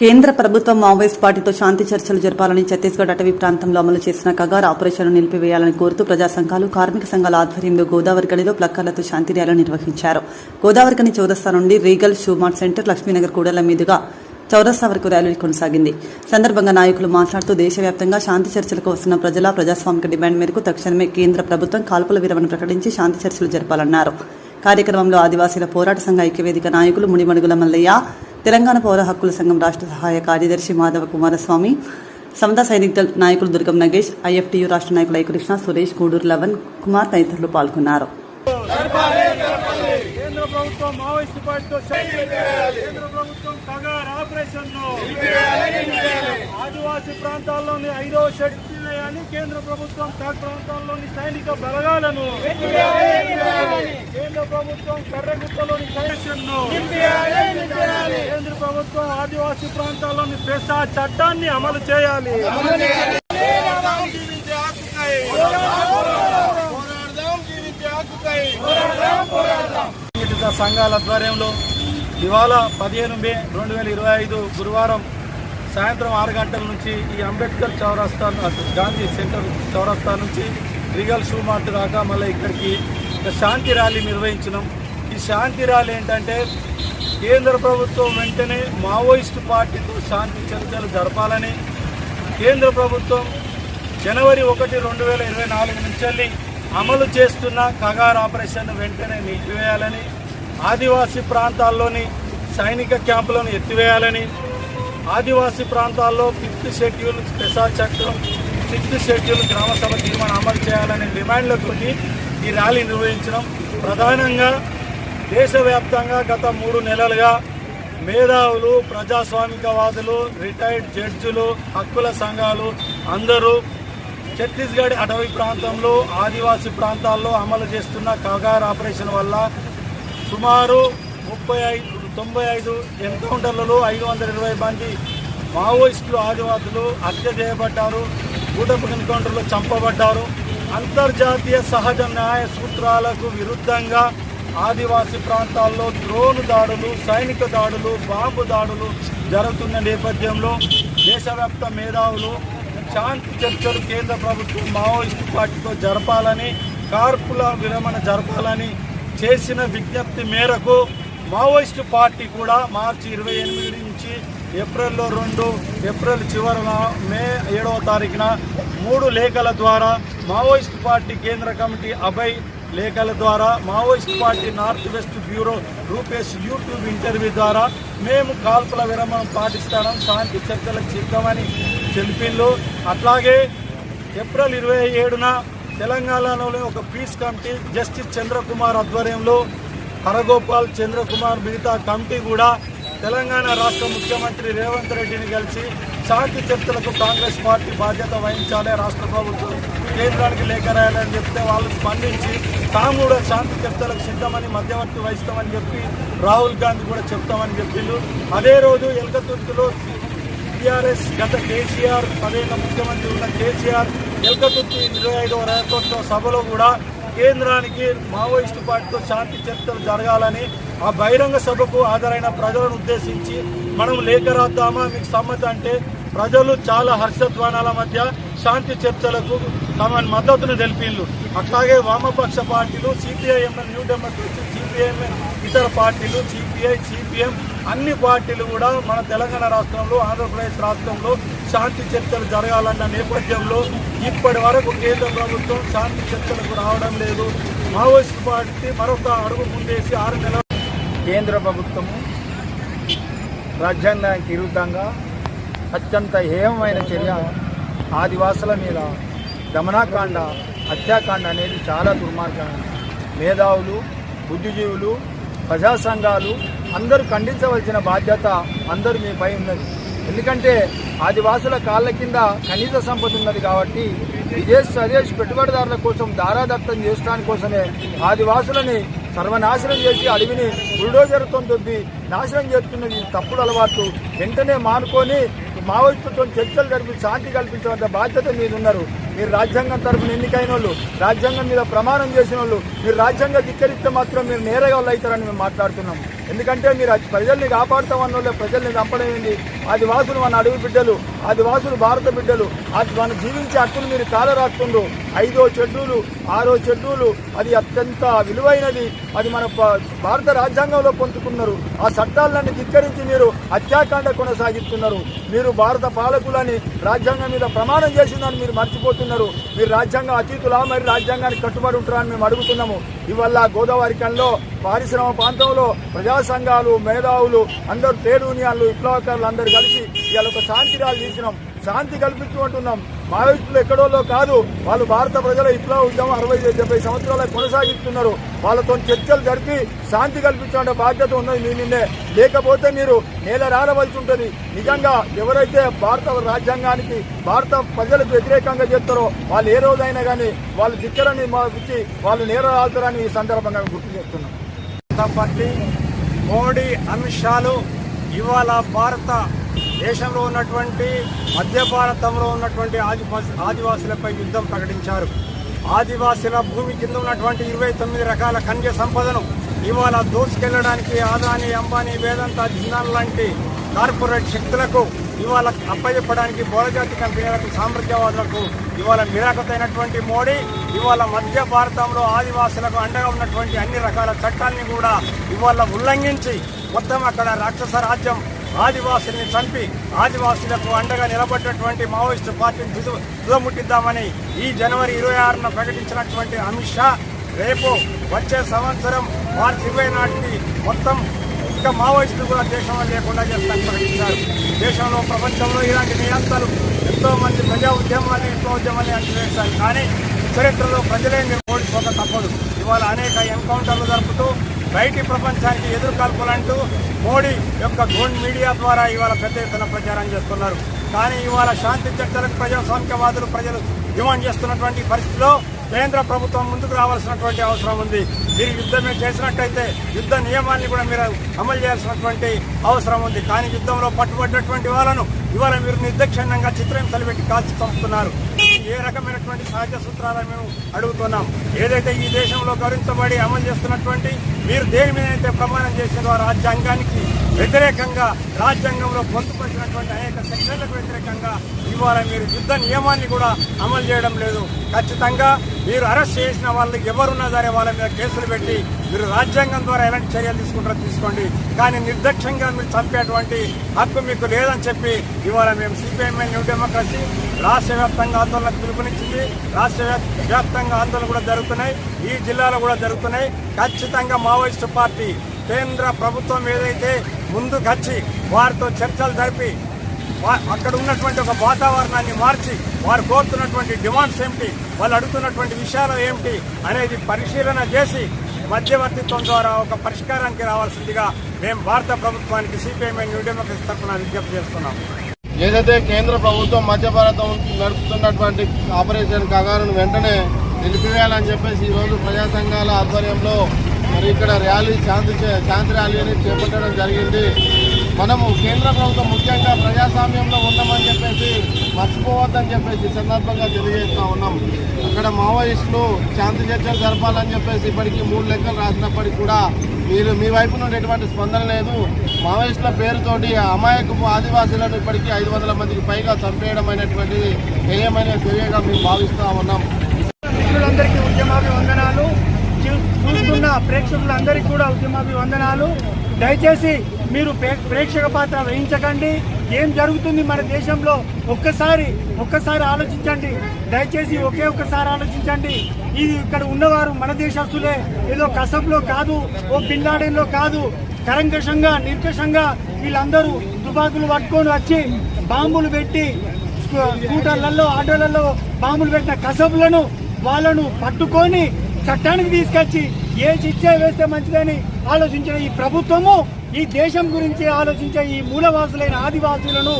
కేంద్ర ప్రభుత్వం మావోయిస్ట్ పార్టీతో శాంతి చర్చలు జరపాలని ఛత్తీస్గఢ్ అటవీ ప్రాంతంలో అమలు చేసిన కగార్ ఆపరేషన్ను నిలిపివేయాలని కోరుతూ ప్రజా సంఘాలు కార్మిక సంఘాల ఆధ్వర్యంలో గోదావరి గడిలో ప్లక్కర్లతో శాంతి ర్యాలీ నిర్వహించారు. గోదావరి గని చౌరస్తా నుండి regal shoe mart centre Lakshminagar కూడల మీదుగా చౌరస్తా వరకు ర్యాలీ కొనసాగింది. సందర్భంగా నాయకులు మాట్లాడుతూ దేశవ్యాప్తంగా శాంతి చర్చలకు వస్తున్న ప్రజల ప్రజాస్వామిక డిమాండ్ మేరకు తక్షణమే కేంద్ర ప్రభుత్వం కాల్పుల విరమణ ప్రకటించి శాంతి చర్చలు జరపాలన్నారు. కార్యక్రమంలో ఆదివాసీల పోరాట సంఘ ఐక్యవేదిక నాయకులు మునిమణుగుల మల్లయ్య తెలంగాణ పౌర హక్కుల సంఘం రాష్ట్ర సహాయ కార్యదర్శి మాధవ కుమారస్వామి సమత సైనిక దళ్ నాయకులు దుర్గం నగేష్ ఐఎఫ్టీయు రాష్ట్ర నాయకులు కృష్ణ సురేష్ గూడూరు లవన్ కుమార్ తదితరులు పాల్గొన్నారు. కేంద్ర ప్రభుత్వం మావోయిస్టు పార్టీతో కేంద్ర ప్రభుత్వం కగార్ ఆదివాసీ ప్రాంతాల్లోని ఐదవ షెడ్యూల్ వేయాలి కేంద్ర ప్రభుత్వం కగ్ ప్రాంతాల్లోని సైనిక బలగాలను. కేంద్ర ప్రభుత్వం కర్రగుట్టలోని ను కేంద్ర ప్రభుత్వం ఆదివాసీ ప్రాంతాల్లోని పెసా చట్టాన్ని అమలు చేయాలి. సంఘాల ఆధ్వర్యంలో ఇవాళ పదిహేను మే రెండు వేల ఇరవై ఐదు గురువారం సాయంత్రం ఆరు గంటల నుంచి ఈ అంబేద్కర్ చౌరస్తా గాంధీ సెంటర్ చౌరస్తా నుంచి రిగల్ షూ మార్ట్ దాకా మళ్ళీ ఇక్కడికి శాంతి ర్యాలీ నిర్వహించినాం. ఈ శాంతి ర్యాలీ ఏంటంటే కేంద్ర ప్రభుత్వం వెంటనే మావోయిస్టు పార్టీతో శాంతి చర్చలు జరపాలని కేంద్ర ప్రభుత్వం జనవరి ఒకటి రెండు వేల ఇరవై నాలుగు నుంచి అమలు చేస్తున్న కగార్ ఆపరేషన్ వెంటనే నిలిపివేయాలని ఆదివాసీ ప్రాంతాల్లోని సైనిక క్యాంపులను ఎత్తివేయాలని ఆదివాసీ ప్రాంతాల్లో ఫిఫ్త్ షెడ్యూల్ స్పెషల్ చట్టం సిక్స్త్ షెడ్యూల్ గ్రామ సభ తీర్మానం అమలు చేయాలనే డిమాండ్లతోటి ఈ ర్యాలీ నిర్వహించడం ప్రధానంగా దేశవ్యాప్తంగా గత మూడు నెలలుగా మేధావులు ప్రజాస్వామికవాదులు రిటైర్డ్ జడ్జిలు హక్కుల సంఘాలు అందరూ ఛత్తీస్గఢ్ అటవీ ప్రాంతంలో ఆదివాసీ ప్రాంతాల్లో అమలు చేస్తున్న కగార్ ఆపరేషన్ వల్ల సుమారు ముప్పై ఐదు తొంభై ఐదు ఎన్కౌంటర్లలో ఐదు వందల ఇరవై మంది మావోయిస్టులు ఆదివాసులు హత్య చేయబడ్డారు కూటపు ఎన్కౌంటర్లో చంపబడ్డారు. అంతర్జాతీయ సహజ న్యాయ సూత్రాలకు విరుద్ధంగా ఆదివాసీ ప్రాంతాల్లో డ్రోన్ దాడులు సైనిక దాడులు బాంబు దాడులు జరుగుతున్న నేపథ్యంలో దేశవ్యాప్త మేధావులు శాంతి చర్చలు కేంద్ర ప్రభుత్వం మావోయిస్టు పార్టీతో జరపాలని కార్పుల విరమణ జరపాలని చేసిన విజ్ఞప్తి మేరకు మావోయిస్టు పార్టీ కూడా మార్చి ఇరవై ఎనిమిది నుంచి ఏప్రిల్లో రెండు ఏప్రిల్ చివరన మే ఏడవ తారీఖున మూడు లేఖల ద్వారా మావోయిస్టు పార్టీ కేంద్ర కమిటీ అభయ్ లేఖల ద్వారా Maoist party north west bureau Rupesh YouTube interview ద్వారా మేము కాల్పుల విరమణం పాటిస్తాం శాంతి చర్చలకు సిద్ధమని తెలిపిళ్ళు అట్లాగే ఏప్రిల్ ఇరవై ఏడున తెలంగాణలోని ఒక పీస్ కమిటీ జస్టిస్ చంద్రకుమార్ ఆధ్వర్యంలో హరగోపాల్ చంద్రకుమార్ మిగతా కమిటీ కూడా తెలంగాణ రాష్ట్ర ముఖ్యమంత్రి రేవంత్ రెడ్డిని కలిసి శాంతి చర్చలకు కాంగ్రెస్ పార్టీ బాధ్యత వహించాలి రాష్ట్ర ప్రభుత్వం. కేంద్రానికి లేఖ రాయాలని చెప్తే వాళ్ళు స్పందించి తాము కూడా శాంతి చర్చలకు సిద్ధమని మధ్యవర్తి వహిస్తామని చెప్పి రాహుల్ గాంధీ కూడా చెప్తామని చెప్పిండు. అదే రోజు ఎల్కతుర్తిలో టీఆర్ఎస్ గత కేసీఆర్ పదేళ్ళ ముఖ్యమంత్రి ఉన్న కేసీఆర్ ఎల్కతుర్తి ఇరవై ఐదవ రైతోత్సవ సభలో కూడా కేంద్రానికి మావోయిస్టు పార్టీతో శాంతి చర్చలు జరగాలని ఆ బహిరంగ సభకు హాజరైన ప్రజలను ఉద్దేశించి మనం లేఖ రాద్దామా మీకు సమ్మతి అంటే ప్రజలు చాలా హర్షధ్వానాల మధ్య శాంతి చర్చలకు తమ మద్దతును తెలిపిళ్ళు అట్లాగే వామపక్ష పార్టీలు సిపిఐఎంఎల్ న్యూ డెమోక్రసీ సిపిఐఎంఎల్ ఇతర పార్టీలు సిపిఐ సిపిఎం అన్ని పార్టీలు కూడా మన తెలంగాణ రాష్ట్రంలో ఆంధ్రప్రదేశ్ రాష్ట్రంలో శాంతి చర్చలు జరగాలన్న నేపథ్యంలో ఇప్పటి వరకు కేంద్ర ప్రభుత్వం శాంతి చర్చలకు రావడం లేదు. మావోయిస్ట్ పార్టీ మరొక అడుగు ముందేసి ఆరు నెలల కేంద్ర ప్రభుత్వము రాజ్యాంగానికి విరుద్ధంగా అత్యంత హేయమైన చర్య ఆదివాసుల మీద. దమనాకాండ హత్యాకాండ అనేది చాలా దుర్మార్గం. మేధావులు బుద్ధిజీవులు ప్రజా సంఘాలు అందరూ ఖండించవలసిన బాధ్యత అందరూ మీపై ఉన్నది. ఎందుకంటే ఆదివాసుల కాళ్ళ కింద ఖనిజ సంపద ఉన్నది కాబట్టి విదేశ స్వదేశ్ పెట్టుబడిదారుల కోసం దారాదత్తం చేసుకోవడానికి కోసమే ఆదివాసులని సర్వనాశనం చేసి అడవిని బుల్డోజర్తో దొబ్బి నాశనం చేస్తున్నది తప్పుడు అలవాటు. వెంటనే మానుకొని మావోయిస్టులతో చర్చలు జరిపి శాంతి కల్పించవలసిన బాధ్యత మీరు ఉన్నారు మీరు రాజ్యాంగం తరఫున ఎన్నికైన వాళ్ళు రాజ్యాంగం మీద ప్రమాణం చేసిన వాళ్ళు మీరు రాజ్యాంగ ధిక్కరిస్తే మాత్రం మీరు నేరగా వాళ్ళు అవుతారని మేము మాట్లాడుతున్నాం ఎందుకంటే మీరు ప్రజల్ని ప్రజల్ని కాపాడుతామన్న వాళ్ళే ప్రజల్ని చంపడం ఏంది? ఆదివాసులు మన అడవి బిడ్డలు ఆదివాసులు భారత బిడ్డలు అది మన జీవించే హక్కులు మీరు కాలరాస్తుండ్రు. ఐదో చెడ్డూలు ఆరో చెడ్డూలు అది అత్యంత విలువైనది. అది మన ప- భారత రాజ్యాంగంలో పొందుకున్నారు. ఆ చట్టాలన్నీ ధిక్కరించి మీరు హత్యాకాండ కొనసాగిస్తున్నారు. మీరు భారత పాలకులని రాజ్యాంగం మీద ప్రమాణం చేసిందని మీరు మర్చిపోతున్నారు. మీరు రాజ్యాంగం అతీతులా? మరి రాజ్యాంగానికి కట్టుబడి ఉంటారని మేము అడుగుతున్నాము. ఇవల్ల గోదావరి కల్లో పారిశ్రామ ప్రాంతంలో ప్రజా సంఘాలు మేధావులు అందరూ ట్రేడ్ యూనియన్లు విప్లవకారులు అందరూ కలిసి ఇవాళ ఒక శాంతి ర్యాలీ తీసినాం శాంతి కల్పించుకుంటున్నాం మావోయిస్టులు ఎక్కడోలో కాదు. వాళ్ళు భారత ప్రజల విప్లవ ఉద్యమం అరవై డెబ్బై సంవత్సరాల కొనసాగిస్తున్నారు. వాళ్ళతో చర్చలు జరిపి శాంతి కల్పించాలంటే బాధ్యత ఉన్నది మీ నిన్నే లేకపోతే మీరు నేల రారవలసి ఉంటుంది. నిజంగా ఎవరైతే భారత రాజ్యాంగానికి భారత ప్రజలకు వ్యతిరేకంగా చేస్తారో వాళ్ళు ఏ రోజైనా కానీ వాళ్ళు దిక్కరని ఇచ్చి వాళ్ళు నేల రాలుతారని ఈ సందర్భంగా గుర్తు చేస్తున్నాం. పార్టీ మోడీ అమిత్ షాలు ఇవాళ భారత దేశంలో ఉన్నటువంటి మధ్య భారతంలో ఉన్నటువంటి ఆదివాసి ఆదివాసులపై యుద్ధం ప్రకటించారు. ఆదివాసుల భూమి కింద ఉన్నటువంటి ఇరవై తొమ్మిది రకాల ఖనిజ సంపదను ఇవాళ దోసుకెళ్ళడానికి ఆదాని అంబానీ వేదంత జిందాల్ లాంటి కార్పొరేట్ శక్తులకు ఇవాళ అప్పచెప్పడానికి బోడజాతి కంపెనీలకు సామ్రాజ్యవాదులకు ఇవాళ నిరాకతైనటువంటి మోడీ ఇవాళ మధ్య భారతంలో ఆదివాసులకు అండగా ఉన్నటువంటి అన్ని రకాల చట్టాలని కూడా ఇవాళ ఉల్లంఘించి మొత్తం అక్కడ రాక్షస రాజ్యం ఆదివాసుల్ని చంపి ఆదివాసులకు అండగా నిలబడ్డటువంటి మావోయిస్టు పార్టీని దుద దుదముట్టిద్దామని ఈ జనవరి ఇరవై ఆరున ప్రకటించినటువంటి అమిత్ షా రేపు వచ్చే సంవత్సరం మార్చి ఇరవై నాటికి మొత్తం ఇంకా మావోయిస్టులు కూడా దేశంలో లేకుండా చేస్తారని ప్రకటించారు. దేశంలో ప్రపంచంలో ఇలాంటి నియంత్రాలు ఎంతో మంది ప్రజా ఉద్యమాన్ని ఎంతో ఉద్యమాన్ని అంచవేశారు కానీ చరిత్రలో ప్రజలే మీరు ఓడిపోక తప్పదు. ఇవాళ అనేక ఎన్కౌంటర్లు జరుపుతూ బయటి ప్రపంచానికి ఎదురుకాల్పులంటూ మోడీ యొక్క గోల్డ్ మీడియా ద్వారా ఇవాళ పెద్ద ఎత్తున ప్రచారం చేస్తున్నారు. కానీ ఇవాళ శాంతి చర్చలకు ప్రజాస్వామికవాదులు ప్రజలు డిమాండ్ చేస్తున్నటువంటి పరిస్థితిలో కేంద్ర ప్రభుత్వం ముందుకు రావాల్సినటువంటి అవసరం ఉంది. మీరు యుద్ధమే చేసినట్టయితే యుద్ధ నియమాన్ని కూడా మీరు అమలు చేయాల్సినటువంటి అవసరం ఉంది. కానీ యుద్ధంలో పట్టుబడినటువంటి వాళ్ళను ఇవాళ మీరు నిర్దక్షిణ్యంగా చిత్రహింసలు పెట్టి కాల్చి పంపుతున్నారు ఏ రకమైనటువంటి సహజ సూత్రాలను మేము అడుగుతున్నాం. ఏదైతే ఈ దేశంలో గౌరవించబడి అమలు చేస్తున్నటువంటి మీరు దేని మీద అయితే ప్రమాణం చేసిన రాజ్యాంగానికి వ్యతిరేకంగా రాజ్యాంగంలో పొందుపరిచినటువంటి అనేక సెక్షన్లకు వ్యతిరేకంగా ఇవాళ మీరు యుద్ధ నియమాన్ని కూడా అమలు చేయడం లేదు. ఖచ్చితంగా మీరు అరెస్ట్ చేసిన వాళ్ళు ఎవరున్నా సరే వాళ్ళ మీద కేసులు పెట్టి మీరు రాజ్యాంగం ద్వారా ఎలాంటి చర్యలు తీసుకుంటారో తీసుకోండి. కానీ నిర్దక్ష్యంగా మీరు చంపేటువంటి హక్కు మీకు లేదని చెప్పి ఇవాళ మేము సిపిఐఎంఎల్ న్యూ డెమోక్రసీ రాష్ట్ర వ్యాప్తంగా ఆందోళనకు పిలుపునిచ్చింది. రాష్ట్ర వ్యాప్తంగా ఆందోళన కూడా జరుగుతున్నాయి. ఈ జిల్లాలో కూడా జరుగుతున్నాయి. ఖచ్చితంగా మావోయిస్టు పార్టీ కేంద్ర ప్రభుత్వం ఏదైతే ముందుకొచ్చి వారితో చర్చలు జరిపి వా- అక్కడ ఉన్నటువంటి ఒక వాతావరణాన్ని మార్చి వారు కోరుతున్నటువంటి డిమాండ్స్ ఏమిటి వాళ్ళు అడుగుతున్నటువంటి విషయాలు ఏమిటి అనేది పరిశీలన చేసి మధ్యవర్తిత్వం ద్వారా ఒక పరిష్కారానికి రావాల్సిందిగా మేము భారత ప్రభుత్వానికి సిపిఐఎం న్యూ డెమోక్రసీ తరఫున విజ్ఞప్తి చేస్తున్నాం. ఏదైతే కేంద్ర ప్రభుత్వం మధ్య భారతం నడుపుతున్నటువంటి ఆపరేషన్ కగారును వెంటనే నిలిపివేయాలని చెప్పేసి ఈరోజు ప్రజా సంఘాల ఆధ్వర్యంలో మరి ఇక్కడ ర్యాలీ శాంతి చే- శాంతి ర్యాలీ అనేది చేపట్టడం జరిగింది. మనము కేంద్ర ప్రభుత్వం ముఖ్యంగా ప్రజాస్వామ్యంలో ఉన్నామని చెప్పేసి మర్చిపోవద్దని చెప్పేసి సందర్భంగా తెలియజేస్తూ ఉన్నాం. అక్కడ మావోయిస్టులు శాంతి చర్చలు జరపాలని చెప్పేసి ఇప్పటికీ మూడు లెక్కలు రాసినప్పటికీ కూడా మీరు మీ వైపు నుండి ఎటువంటి స్పందన లేదు. మావోయిస్టుల పేరుతోటి అమాయకపు ఆదివాసీలను ఇప్పటికీ ఐదు వందల మందికి పైగా చంపేయడం అనేటువంటిది ఏమైనా తెలియగా మేము భావిస్తూ ఉన్నాం. అందరికీ ఉద్యమాభివందనాలు. చూస్తున్న ప్రేక్షకులందరికీ కూడా ఉద్యమాభివందనాలు. దయచేసి మీరు ప్రే- ప్రేక్షక పాత్ర వహించకండి. ఏం జరుగుతుంది మన దేశంలో ఒక్కసారి ఒక్కసారి ఆలోచించండి. దయచేసి ఒకే ఒక్కసారి ఆలోచించండి. ఇది ఇక్కడ ఉన్నవారు మన దేశస్తులే. ఏదో కసబ్లో కాదు ఓ బిల్లాడెన్లో కాదు. కరంకషంగా నిర్కషంగా వీళ్ళందరూ తుపాకులు పట్టుకొని వచ్చి బాంబులు పెట్టి స్కూటర్లలో ఆటోలలో బాంబులు పెట్టిన కసబులను వాళ్ళను పట్టుకొని చట్టానికి తీసుకొచ్చి ఏ శిక్ష వేస్తే మంచిదని ఆలోచించిన ఈ ప్రభుత్వము ఈ దేశం గురించి ఆలోచించే ఈ మూలవాసులైన ఆదివాసులను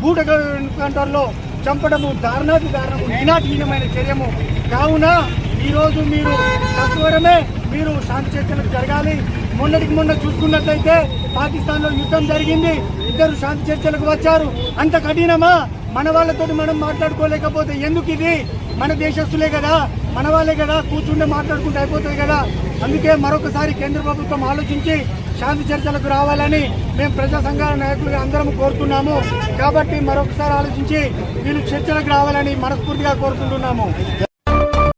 బూటకంటర్లో చంపడము దారుణాతి దారుణము హీనాధీనమైన చర్యము. కావున ఈరోజు మీరు సత్వరమే మీరు శాంతి చర్చలకు జరగాలి. మొన్నటికి మొన్న చూసుకున్నట్లయితే పాకిస్తాన్లో యుద్ధం జరిగింది. ఇద్దరు శాంతి చర్చలకు వచ్చారు. అంత కఠినమా? మన వాళ్ళతో మనం మాట్లాడుకోలేకపోతే ఎందుకు ఇది మన దేశస్తులే కదా. మన వాళ్ళే కదా కూర్చుంటే మాట్లాడుకుంటే అయిపోతుంది కదా. అందుకే మరొకసారి కేంద్ర ప్రభుత్వం ఆలోచించి శాంతి చర్చలకు రావాలని మేము ప్రజా సంఘాల నాయకులుగా అందరం కోరుతున్నాము. కాబట్టి మరొకసారి ఆలోచించి వీళ్ళు చర్చలకు రావాలని మనస్ఫూర్తిగా కోరుకుంటున్నాము.